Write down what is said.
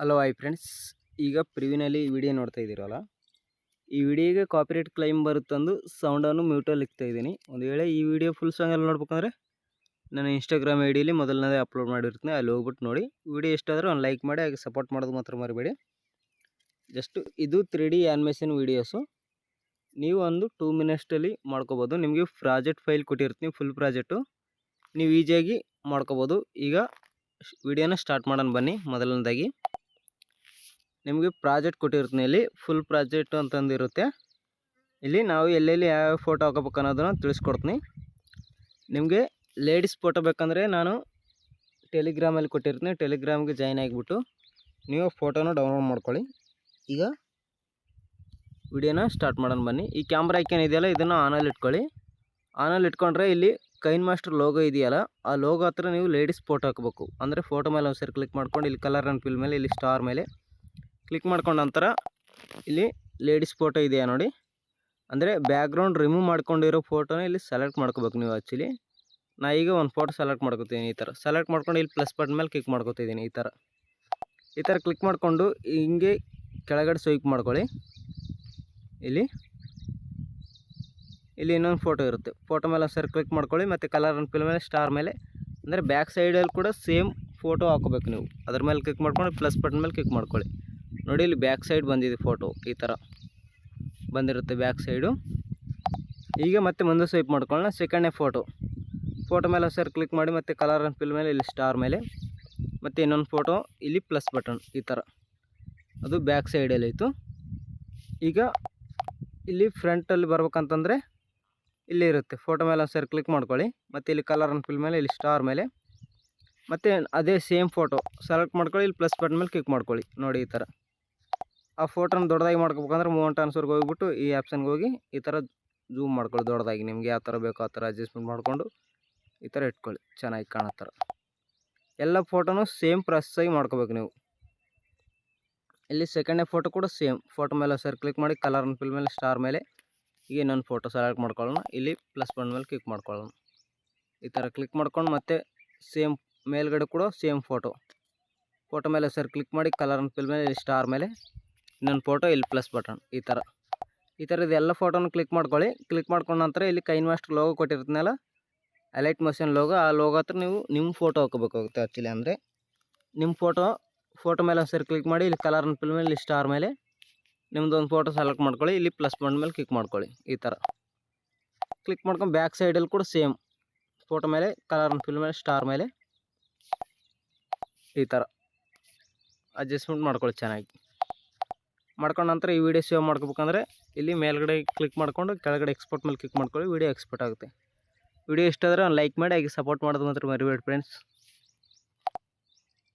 Hello I friends ಈಗ ಪ್ರಿವಿನಲ್ಲಿ ಈ video ನೋಡ್ತಾ ಇದ್ದೀರಲ್ಲ? ಈ ವಿಡಿಯೋಗೆ ಕಾಪಿರೇಟ್ ಕ್ಲೈಮ್ ಬರುತ್ತಂದು ಸೌಂಡನ್ನು ಮ್ಯೂಟಲ್ಲಿ ಇಕ್ತಾ ಇದ್ದೀನಿ. ಒಂದು ವೇಳೆ ಈ ವಿಡಿಯೋ ಫುಲ್ ಸಾಂಗಲ್ಲಿ ನೋಡ್ಬೇಕಂದ್ರೆ ನಾನು ಇನ್ಸ್ಟಾಗ್ರಾಮ್ ಐ ಡಿಯಲ್ಲಿ ಮೊದಲನೇದೇ ಅಪ್ಲೋಡ್ ಮಾಡಿರ್ತೀನಿ. ಅಲ್ಲಿ ಹೋಗ್ಬಿಟ್ಟು ನೋಡಿ. ವಿಡಿಯೋ ಎಷ್ಟಾದರೂ ಒಂದು ಲೈಕ್ ಮಾಡಿ, ಹಾಗೆ ಸಪೋರ್ಟ್ ಮಾಡೋದು ಮಾತ್ರ ಮರಿಬೇಡಿ. ಜಸ್ಟ್ ಇದು ತ್ರೀ ಡಿ ಆ್ಯನಿಮೇಷನ್ ವೀಡಿಯೋಸು ನೀವು ಒಂದು ಟೂ ಮಿನಿಟ್ಸಲ್ಲಿ ಮಾಡ್ಕೋಬೋದು. ನಿಮಗೆ ಪ್ರಾಜೆಕ್ಟ್ ಫೈಲ್ ಕೊಟ್ಟಿರ್ತೀನಿ ಫುಲ್ ಪ್ರಾಜೆಕ್ಟು ನೀವು ಈಜಿಯಾಗಿ ಮಾಡ್ಕೋಬೋದು. ಈಗ ವಿಡಿಯೋನ ಸ್ಟಾರ್ಟ್ ಮಾಡೋಣ ಬನ್ನಿ ಮೊದಲನೇದಾಗಿ. ನಿಮಗೆ ಪ್ರಾಜೆಕ್ಟ್ ಕೊಟ್ಟಿರ್ತೀನಿ. ಇಲ್ಲಿ ಫುಲ್ ಪ್ರಾಜೆಕ್ಟ್ ಅಂತಂದಿರುತ್ತೆ. ಇಲ್ಲಿ ನಾವು ಎಲ್ಲೆಲ್ಲಿ ಯಾವ ಫೋಟೋ ಹಾಕೋಬೇಕು ಅನ್ನೋದನ್ನು ತಿಳಿಸ್ಕೊಡ್ತೀನಿ. ನಿಮಗೆ ಲೇಡೀಸ್ ಫೋಟೋ ಬೇಕಂದರೆ ನಾನು ಟೆಲಿಗ್ರಾಮಲ್ಲಿ ಕೊಟ್ಟಿರ್ತೀನಿ. ಟೆಲಿಗ್ರಾಮ್ಗೆ ಜಾಯ್ನ್ ಆಗಿಬಿಟ್ಟು ನೀವು ಫೋಟೋನ ಡೌನ್ಲೋಡ್ ಮಾಡ್ಕೊಳ್ಳಿ. ಈಗ ವಿಡಿಯೋನ ಸ್ಟಾರ್ಟ್ ಮಾಡೋಣ ಬನ್ನಿ. ಈ ಕ್ಯಾಮ್ರಾ ಐಕನ್ ಇದೆಯಲ್ಲ, ಇದನ್ನು ಆನಲ್ಲಿ ಇಟ್ಕೊಳ್ಳಿ. ಆನಲ್ಲಿ ಇಟ್ಕೊಂಡ್ರೆ ಇಲ್ಲಿ ಕೈನ್ ಮಾಸ್ಟರ್ ಲೋಗೋ ಇದೆಯಲ್ಲ, ಆ ಲೋಗೋ ಹತ್ರ ನೀವು ಲೇಡೀಸ್ ಫೋಟೋ ಹಾಕಬೇಕು. ಅಂದರೆ ಫೋಟೋ ಮೇಲೆ ಒಂದು ಸರಿ ಕ್ಲಿಕ್ ಮಾಡ್ಕೊಂಡು, ಇಲ್ಲಿ ಕಲರ್ ಆ್ಯಂಡ್ ಫಿಲ್ ಮೇಲೆ, ಇಲ್ಲಿ ಸ್ಟಾರ್ ಮೇಲೆ. ಕ್ಲಿಕ್ ಮಾಡ್ಕೊಂಡ ನಂತರ ಇಲ್ಲಿ ಲೇಡೀಸ್ ಫೋಟೋ ಇದೆಯಾ ನೋಡಿ. ಅಂದರೆ ಬ್ಯಾಕ್ಗ್ರೌಂಡ್ ರಿಮೂವ್ ಮಾಡ್ಕೊಂಡಿರೋ ಫೋಟೋನ ಇಲ್ಲಿ ಸೆಲೆಕ್ಟ್ ಮಾಡ್ಕೋಬೇಕು ನೀವು ಆ್ಯಕ್ಚುಲಿ ನಾ ಈಗ ಒಂದು ಫೋಟೋ ಸೆಲೆಕ್ಟ್ ಮಾಡ್ಕೋತೀನಿ ಈ ಥರ ಸೆಲೆಕ್ಟ್ ಮಾಡ್ಕೊಂಡು ಇಲ್ಲಿ ಪ್ಲಸ್ ಬಟನ್ ಮೇಲೆ ಕ್ಲಿಕ್ ಮಾಡ್ಕೋತಿದ್ದೀನಿ ಈ ಥರ ಈ ಥರ ಕ್ಲಿಕ್ ಮಾಡಿಕೊಂಡು ಹಿಂಗೆ ಕೆಳಗಡೆ ಸ್ವೈಪ್ ಮಾಡ್ಕೊಳ್ಳಿ. ಇಲ್ಲಿ. ಇಲ್ಲಿ ಇನ್ನೊಂದು ಫೋಟೋ ಇರುತ್ತೆ. ಫೋಟೋ ಮೇಲೆ ಸರ್ ಕ್ಲಿಕ್ ಮಾಡ್ಕೊಳ್ಳಿ ಮತ್ತು ಕಲರ್ ಅಂಡ್ ಫಿಲ್ ಮೇಲೆ ಸ್ಟಾರ್ ಮೇಲೆ. ಅಂದರೆ ಬ್ಯಾಕ್ ಸೈಡಲ್ಲಿ ಕೂಡ ಸೇಮ್ ಫೋಟೋ ಹಾಕೋಬೇಕು ನೀವು. ಅದ್ರ ಮೇಲೆ ಕ್ಲಿಕ್ ಮಾಡ್ಕೊಂಡು ಪ್ಲಸ್ ಬಟನ್ ಮೇಲೆ ಕ್ಲಿಕ್ ಮಾಡ್ಕೊಳ್ಳಿ. ನೋಡಿ ಇಲ್ಲಿ ಬ್ಯಾಕ್ ಸೈಡ್ ಬಂದಿದೆ ಫೋಟೋ ಈ ಥರ ಬಂದಿರುತ್ತೆ ಬ್ಯಾಕ್ ಸೈಡು ಈಗ ಮತ್ತೆ ಮುಂದೆ ಸ್ವೈಪ್ ಮಾಡ್ಕೊಳ್ಳೋಣ ಸೆಕೆಂಡೇ ಫೋಟೋ ಫೋಟೋ ಮೇಲೆ ಸರ್ ಕ್ಲಿಕ್ ಮಾಡಿ ಮತ್ತು ಕಲರ್ ಆ್ಯಂಡ್ ಫಿಲ್ ಮೇಲೆ, ಇಲ್ಲಿ ಸ್ಟಾರ್ ಮೇಲೆ. ಮತ್ತು ಇನ್ನೊಂದು ಫೋಟೋ ಇಲ್ಲಿ ಪ್ಲಸ್ ಬಟನ್ ಈ ಥರ ಅದು ಬ್ಯಾಕ್ ಸೈಡಲ್ಲಿ ಇತ್ತು ಈಗ ಇಲ್ಲಿ ಫ್ರಂಟಲ್ಲಿ ಬರ್ಬೇಕಂತಂದರೆ ಇಲ್ಲಿ ಇರುತ್ತೆ. ಫೋಟೋ ಮೇಲೆ ಸರ್ ಕ್ಲಿಕ್ ಮಾಡ್ಕೊಳ್ಳಿ. ಮತ್ತು ಇಲ್ಲಿ ಕಲರ್ ಆ್ಯಂಡ್ ಫಿಲ್ ಮೇಲೆ, ಇಲ್ಲಿ ಸ್ಟಾರ್ ಮೇಲೆ. ಮತ್ತು ಅದೇ ಸೇಮ್ ಫೋಟೋ ಸೆಲೆಕ್ಟ್ ಮಾಡ್ಕೊಳ್ಳಿ, ಇಲ್ಲಿ ಪ್ಲಸ್ ಬಟನ್ ಮೇಲೆ ಕ್ಲಿಕ್ ಮಾಡ್ಕೊಳ್ಳಿ. ನೋಡಿ ಈ ಥರ ಆ ಫೋಟೋನ ದೊಡ್ಡದಾಗಿ ಮಾಡ್ಕೋಬೇಕಂದ್ರೆ ಮೂವನ್ ಟ್ರಾನ್ಸ್ಫರ್ಗೆ ಹೋಗ್ಬಿಟ್ಟು ಈ ಆಪ್ಷನ್ಗೆ ಹೋಗಿ ಈ ಥರ ಜೂಮ್ ಮಾಡ್ಕೊಳ್ಳಿ ದೊಡ್ಡದಾಗಿ. ನಿಮ್ಗೆ ಯಾವ ಥರ ಬೇಕೋ ಆ ಥರ ಅಡ್ಜಸ್ಟ್ಮೆಂಟ್ ಮಾಡಿಕೊಂಡು ಈ ಥರ ಇಟ್ಕೊಳ್ಳಿ. ಚೆನ್ನಾಗಿ ಕಾಣೋ ಎಲ್ಲ ಫೋಟೋನು ಸೇಮ್ ಪ್ರೆಸ್ಸಾಗಿ ಮಾಡ್ಕೋಬೇಕು ನೀವು. ಇಲ್ಲಿ ಸೆಕೆಂಡ್ನೇ ಫೋಟೋ ಕೂಡ ಸೇಮ್. ಫೋಟೋ ಮೇಲೆ ಸರ್ ಕ್ಲಿಕ್ ಮಾಡಿ ಕಲರ್ ಫಿಲ್ ಮೇಲೆ ಸ್ಟಾರ್ ಮೇಲೆ ಈಗ ಇನ್ನೊಂದು ಫೋಟೋ ಸೆಲೆಕ್ಟ್ ಮಾಡ್ಕೊಳ್ಳೋಣ. ಇಲ್ಲಿ ಪ್ಲಸ್ ಬಟನ್ ಮೇಲೆ ಕ್ಲಿಕ್ ಮಾಡ್ಕೊಳ್ಳೋಣ. ಈ ಥರ ಕ್ಲಿಕ್ ಮಾಡ್ಕೊಂಡು ಮತ್ತೆ ಸೇಮ್ ಮೇಲ್ಗಡೆ ಕೂಡ ಸೇಮ್ ಫೋಟೋ. ಫೋಟೋ ಮೇಲೆ ಸರ್ ಕ್ಲಿಕ್ ಮಾಡಿ ಕಲರ್ ಫಿಲ್ ಮೇಲೆ ಸ್ಟಾರ್ ಮೇಲೆ ಇನ್ನೊಂದು ಫೋಟೋ ಇಲ್ಲಿ ಪ್ಲಸ್ ಬಟನ್ ಈ ಥರ ಈ ಥರ ಇದೆಲ್ಲ ಫೋಟೋನ ಕ್ಲಿಕ್ ಮಾಡ್ಕೊಳ್ಳಿ. ಕ್ಲಿಕ್ ಮಾಡ್ಕೊಂಡ ನಂತರ ಇಲ್ಲಿ ಕೈನ್ ಮಾಸ್ಟ್ ಲೋಗೋ ಕೊಟ್ಟಿರ್ತೀನಲ್ಲ ಅಲೈಟ್ ಮೋಷನ್ ಲೋಗೋ ಆ ಲೋಗೋ ಹತ್ರ ನೀವು ನಿಮ್ಮ ಫೋಟೋ ಹಾಕೋಬೇಕಾಗುತ್ತೆ ಆ್ಯಕ್ಚುಲಿ ಅಂದರೆ. ನಿಮ್ಮ ಫೋಟೋ ಫೋಟೋ ಮೇಲೆ ಸರಿ ಕ್ಲಿಕ್ ಮಾಡಿ, ಇಲ್ಲಿ ಕಲರ್ ಫಿಲ್ ಮೇಲೆ ಇಲ್ಲಿ ಸ್ಟಾರ್ ಮೇಲೆ ನಿಮ್ಮದು ಒಂದು ಫೋಟೋ ಸೆಲೆಕ್ಟ್ ಮಾಡ್ಕೊಳ್ಳಿ. ಇಲ್ಲಿ ಪ್ಲಸ್ ಬಟನ್ ಮೇಲೆ ಕ್ಲಿಕ್ ಮಾಡ್ಕೊಳ್ಳಿ, ಈ ಥರ ಕ್ಲಿಕ್ ಮಾಡ್ಕೊಂಡು ಬ್ಯಾಕ್ ಸೈಡಲ್ಲಿ ಕೂಡ ಸೇಮ್ ಫೋಟೋ ಮೇಲೆ ಕಲರ್ ಫಿಲ್ ಮೇಲೆ ಸ್ಟಾರ್ ಮೇಲೆ, ಈ ಥರ ಅಡ್ಜಸ್ಟ್ಮೆಂಟ್ ಮಾಡ್ಕೊಳ್ಳಿ ಚೆನ್ನಾಗಿ. ಮಾಡ್ಕೊಂಡ ನಂತರ ಈ ವಿಡಿಯೋ ಸೇವ್ ಮಾಡ್ಕೋಬೇಕಂದ್ರೆ ಇಲ್ಲಿ ಮೇಲ್ಗಡೆ ಕ್ಲಿಕ್ ಮಾಡಿಕೊಂಡು ಕೆಳಗಡೆ ಎಕ್ಸ್ಪೋರ್ಟ್ ಮೇಲೆ ಕ್ಲಿಕ್ ಮಾಡ್ಕೊಳ್ಳಿ ವಿಡಿಯೋ ಎಕ್ಸ್ಪೋರ್ಟ್ ಆಗುತ್ತೆ. ವಿಡಿಯೋ ಇಷ್ಟ ಆದರೆ ಲೈಕ್ ಮಾಡಿ, ಹಾಗೆ ಸಪೋರ್ಟ್ ಮಾಡೋದು ಮಾತ್ರ ಮರಿಬೇಡಿ ಫ್ರೆಂಡ್ಸ್